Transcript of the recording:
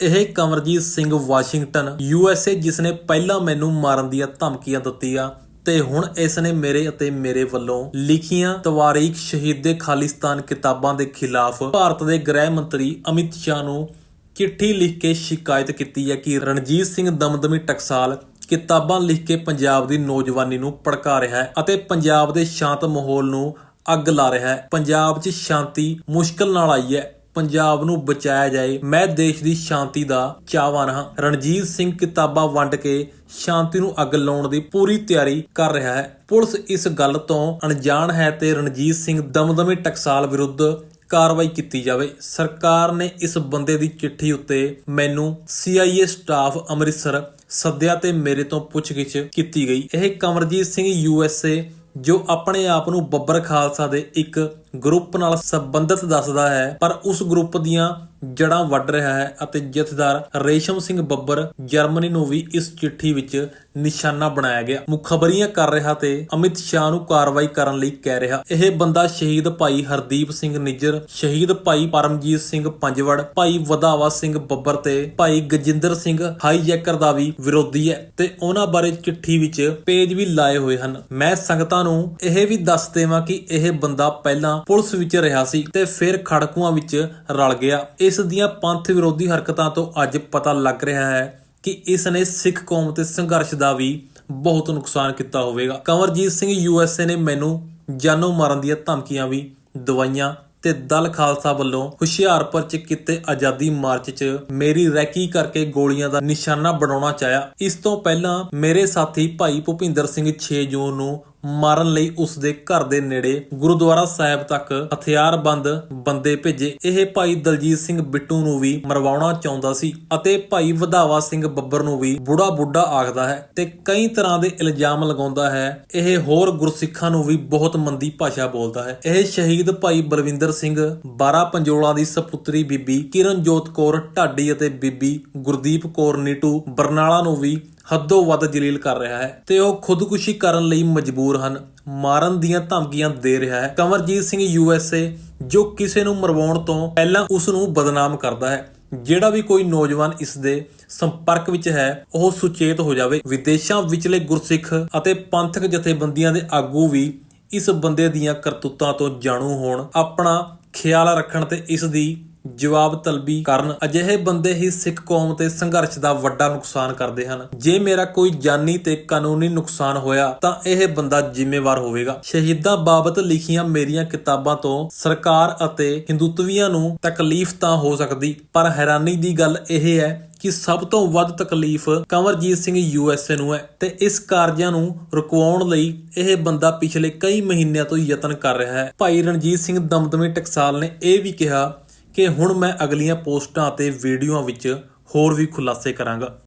ਇਹ Kamarjit Singh Washington U S A ਜਿਸ ਨੇ ਪਹਿਲਾਂ ਮੈਨੂੰ ਮਾਰਨ ਦੀਆਂ ਧਮਕੀਆਂ ਦਿੱਤੀਆਂ ਤੇ ਹੁਣ ਇਸ ਨੇ ਮੇਰੇ ਅਤੇ ਮੇਰੇ ਵੱਲੋਂ ਲਿਖੀਆਂ ਤਵਾਰੀਖ ਸ਼ਹੀਦੇ ਖਾਲਿਸਤਾਨ ਕਿਤਾਬਾਂ ਦੇ ਖਿਲਾਫ ਭਾਰਤ ਦੇ ਗ੍ਰਹਿ ਮੰਤਰੀ ਅਮਿਤ ਸ਼ਾਹ ਨੂੰ ਚਿੱਠੀ ਲਿਖ ਕੇ ਸ਼ਿਕਾਇਤ ਕੀਤੀ ਹੈ ਕਿ ਰਣਜੀਤ ਸਿੰਘ ਦਮਦਮੀ ਟਕਸਾਲ ਕਿਤਾਬਾਂ ਲਿਖ ਕੇ ਪੰਜਾਬ ਦੀ ਨੌਜਵਾਨੀ ਨੂੰ ਭੜਕਾ ਰਿਹਾ ਹੈ ਅਤੇ ਪੰਜਾਬ ਦੇ ਸ਼ਾਂਤ ਮਾਹੌਲ ਨੂੰ ਅੱਗ ਲਾ ਰਿਹਾ ਹੈ। ਪੰਜਾਬ 'ਚ ਸ਼ਾਂਤੀ ਮੁਸ਼ਕਲ ਨਾਲ ਆਈ ਹੈ। ਪੰਜਾਬ ਨੂੰ ਬਚਾਇਆ ਜਾਏ, ਮੈਂ ਦੇਸ਼ ਦੀ ਸ਼ਾਂਤੀ ਦਾ ਚਾਹਵਾਨ ਹਾਂ। ਰਣਜੀਤ ਸਿੰਘ ਕਿਤਾਬਾਂ ਵੰਡ ਕੇ ਸ਼ਾਂਤੀ ਨੂੰ ਅੱਗ ਲਾਉਣ ਦੀ ਪੂਰੀ ਤਿਆਰੀ ਕਰ ਰਿਹਾ ਹੈ। ਪੁਲਿਸ ਇਸ ਗੱਲ ਤੋਂ ਅਣਜਾਣ ਹੈ ਤੇ ਰਣਜੀਤ ਸਿੰਘ ਦਮਦਮੀ ਟਕਸਾਲ ਵਿਰੁੱਧ ਕਾਰਵਾਈ ਕੀਤੀ ਜਾਵੇ। ਸਰਕਾਰ ਨੇ ਇਸ ਬੰਦੇ ਦੀ ਚਿੱਠੀ ਉੱਤੇ ਮੈਨੂੰ CIA ਸਟਾਫ ਅੰਮ੍ਰਿਤਸਰ ਸੱਦਿਆ ਤੇ ਮੇਰੇ ਤੋਂ ਪੁੱਛਗਿੱਛ ਕੀਤੀ ਗਈ। ਇਹ ਕਮਰਜੀਤ ਸਿੰਘ USA ਜੋ ਆਪਣੇ ਆਪ ਨੂੰ ਬੱਬਰ ਖਾਲਸਾ ਦੇ ਇੱਕ ਗਰੁੱਪ ਨਾਲ ਸੰਬੰਧਿਤ ਦੱਸਦਾ ਹੈ, ਪਰ ਉਸ ਗਰੁੱਪ ਦੀਆਂ ਜੜਾਂ ਵੱਢ ਰਿਹਾ ਹੈ ਅਤੇ ਜਥੇਦਾਰ ਰੇਸ਼ਮ ਸਿੰਘ ਬੱਬਰ ਜਰਮਨੀ ਨੂੰ ਵੀ ਇਸ ਚਿੱਠੀ ਵਿੱਚ ਨਿਸ਼ਾਨਾ ਬਣਾਇਆ ਗਿਆ। ਮੁਖਬਰੀਆਂ ਕਰ ਰਿਹਾ ਤੇ ਅਮਿਤ ਸ਼ਾਹ ਨੂੰ ਕਾਰਵਾਈ ਕਰਨ ਲਈ ਕਹਿ ਰਿਹਾ, ਇਹ ਬੰਦਾ ਸ਼ਹੀਦ ਭਾਈ ਹਰਦੀਪ ਸਿੰਘ ਨਿੱਜਰ, ਸ਼ਹੀਦ ਭਾਈ ਪਰਮਜੀਤ ਸਿੰਘ ਪੰਜਵੜ, ਭਾਈ ਵਧਾਵਾ ਸਿੰਘ ਬੱਬਰ ਤੇ ਭਾਈ ਗਜਿੰਦਰ ਸਿੰਘ ਹਾਈਜੈਕਰ ਦਾ ਵੀ ਵਿਰੋਧੀ ਹੈ ਤੇ ਉਹਨਾਂ ਬਾਰੇ ਚਿੱਠੀ ਵਿੱਚ ਪੇਜ ਵੀ ਲਾਏ ਹੋਏ ਹਨ। ਮੈਂ ਸੰਗਤਾਂ ਨੂੰ ਇਹ ਵੀ ਦੱਸ ਦੇਵਾਂ ਕਿ ਇਹ ਬੰਦਾ ਪਹਿਲਾਂ ਪੁਲਿਸ ਵਿੱਚ ਰਿਹਾ ਸੀ ਤੇ ਫਿਰ ਖੜਕੂਆਂ ਵਿੱਚ ਰਲ ਗਿਆ। ਇਸ ਦੀਆਂ ਪੰਥ ਵਿਰੋਧੀ ਹਰਕਤਾਂ ਤੋਂ ਅੱਜ ਪਤਾ ਲੱਗ ਰਿਹਾ ਹੈ ਕਿ ਇਸ ਨੇ ਸਿੱਖ ਕੌਮ ਤੇ ਸੰਘਰਸ਼ ਦਾ ਵੀ ਬਹੁਤ ਨੁਕਸਾਨ ਕੀਤਾ ਹੋਵੇਗਾ। ਕੰਵਰਜੀਤ ਸਿੰਘ ਯੂਐਸਏ ਨੇ ਮੈਨੂੰ ਜਾਨੋਂ ਮਾਰਨ ਦੀਆਂ ਧਮਕੀਆਂ ਵੀ ਦਵਾਈਆਂ ਤੇ ਦਲ ਖਾਲਸਾ ਵੱਲੋਂ ਹੁਸ਼ਿਆਰਪੁਰ ਚ ਕੀਤੇ ਆਜ਼ਾਦੀ ਮਾਰਚ ਚ ਮੇਰੀ ਰੈਕੀ ਕਰਕੇ ਗੋਲੀਆਂ ਦਾ ਨਿਸ਼ਾਨਾ ਬਣਾਉਣਾ ਚਾਹਿਆ। ਇਸ ਤੋਂ ਪਹਿਲਾਂ ਮੇਰੇ ਸਾਥੀ ਭਾਈ ਭੁਪਿੰਦਰ ਸਿੰਘ 6 ਜੂਨ ਨੂੰ ਮਾਰਨ ਲਈ ਉਸ ਦੇ ਘਰ ਦੇ ਨੇੜੇ ਗੁਰਦੁਆਰਾ ਸਾਹਿਬ ਤੱਕ ਹਥਿਆਰਬੰਦ ਬੰਦੇ ਭੇਜੇ। ਇਹ ਭਾਈ ਦਲਜੀਤ ਸਿੰਘ ਬਿੱਟੂ ਨੂੰ ਵੀ ਮਰਵਾਉਣਾ ਚਾਹੁੰਦਾ ਸੀ ਅਤੇ ਭਾਈ ਵਧਾਵਾ ਸਿੰਘ ਬੱਬਰ ਨੂੰ ਵੀ ਬੁੜਾ ਬੁੱਢਾ ਆਖਦਾ ਹੈ ਤੇ ਕਈ ਤਰ੍ਹਾਂ ਦੇ ਇਲਜ਼ਾਮ ਲਗਾਉਂਦਾ ਹੈ। ਇਹ ਹੋਰ ਗੁਰਸਿੱਖਾਂ ਨੂੰ ਵੀ ਬਹੁਤ ਮੰਦੀ ਭਾਸ਼ਾ ਬੋਲਦਾ ਹੈ। ਇਹ ਸ਼ਹੀਦ ਭਾਈ ਬਲਵਿੰਦਰ ਸਿੰਘ 12 ਪੰਜੋਲਾਂ ਦੀ ਸਪੁੱਤਰੀ ਬੀਬੀ ਕਿਰਨਜੋਤ ਕੌਰ ਢਾਡੀ ਅਤੇ ਬੀਬੀ ਗੁਰਦੀਪ ਕੌਰ ਨੀਟੂ ਬਰਨਾਲਾ ਨੂੰ ਵੀ ਹੱਦੋਂ ਵੱਧ ਜਲੀਲ ਕਰ ਰਿਹਾ ਹੈ ਤੇ ਉਹ ਖੁਦਕੁਸ਼ੀ ਕਰਨ ਲਈ ਮਜਬੂਰ ਹਨ। ਮਾਰਨ ਦੀਆਂ ਧਮਕੀਆਂ ਦੇ ਰਿਹਾ ਹੈ। ਕਮਰਜੀਤ ਸਿੰਘ ਯੂਐਸਏ ਜੋ ਕਿਸੇ ਨੂੰ ਮਰਵਾਉਣ ਤੋਂ ਪਹਿਲਾਂ ਉਸ ਨੂੰ ਬਦਨਾਮ ਕਰਦਾ ਹੈ। ਜਿਹੜਾ ਵੀ ਕੋਈ ਨੌਜਵਾਨ ਇਸ ਦੇ ਸੰਪਰਕ ਵਿੱਚ ਹੈ, ਉਹ ਸੁਚੇਤ ਹੋ ਜਾਵੇ। ਵਿਦੇਸ਼ਾਂ ਵਿਚਲੇ ਗੁਰਸਿੱਖ ਅਤੇ ਪੰਥਕ ਜਥੇਬੰਦੀਆਂ ਦੇ ਆਗੂ ਵੀ ਇਸ ਬੰਦੇ ਦੀਆਂ ਕਰਤੂਤਾਂ ਤੋਂ ਜਾਣੂ ਹੋਣ। ਆਪਣਾ ਖਿਆਲ ਰੱਖਣ ਤੇ ਇਸ ਦੀ ਜਵਾਬ ਤਲਬੀ ਕਰਨ ਅਜਿਹੇ ਬੰਦੇ ਹੀ ਸਿੱਖ ਕੌਮ ਤੇ ਸੰਘਰਸ਼ ਦਾ ਵੱਡਾ ਨੁਕਸਾਨ ਕਰਦੇ ਹਨ। ਜੇ ਮੇਰਾ ਕੋਈ ਜਾਨੀ ਤੇ ਕਾਨੂੰਨੀ ਨੁਕਸਾਨ ਹੋਇਆ, ਤਾਂ ਇਹ ਬੰਦਾ ਜ਼ਿੰਮੇਵਾਰ ਹੋਵੇਗਾ। ਸ਼ਹੀਦਾਂ ਬਾਬਤ ਲਿਖੀਆਂ ਮੇਰੀਆਂ ਕਿਤਾਬਾਂ ਤੋਂ ਸਰਕਾਰ ਅਤੇ ਹਿੰਦੂਤਵੀਆਂ ਨੂੰ ਤਕਲੀਫ ਤਾਂ ਹੋ ਸਕਦੀ, ਪਰ ਹੈਰਾਨੀ ਦੀ ਗੱਲ ਇਹ ਹੈ ਕਿ ਸਭ ਤੋਂ ਵੱਧ ਤਕਲੀਫ ਕੰਵਰਜੀਤ ਸਿੰਘ ਯੂਐਸਏ ਨੂੰ ਹੈ ਤੇ ਇਸ ਕਾਰਜਾਂ ਨੂੰ ਰੁਕਵਾਉਣ ਲਈ ਇਹ ਬੰਦਾ ਪਿਛਲੇ ਕਈ ਮਹੀਨਿਆਂ ਤੋਂ ਯਤਨ ਕਰ ਰਿਹਾ ਹੈ। ਭਾਈ ਰਣਜੀਤ ਸਿੰਘ ਦਮਦਮੀ ਟਕਸਾਲ ਨੇ ਇਹ ਵੀ ਕਿਹਾ ਕਿ ਹੁਣ ਮੈਂ ਅਗਲੀਆਂ ਪੋਸਟਾਂ ਅਤੇ ਵੀਡੀਓਆਂ ਵਿੱਚ ਹੋਰ ਵੀ ਖੁਲਾਸੇ ਕਰਾਂਗਾ।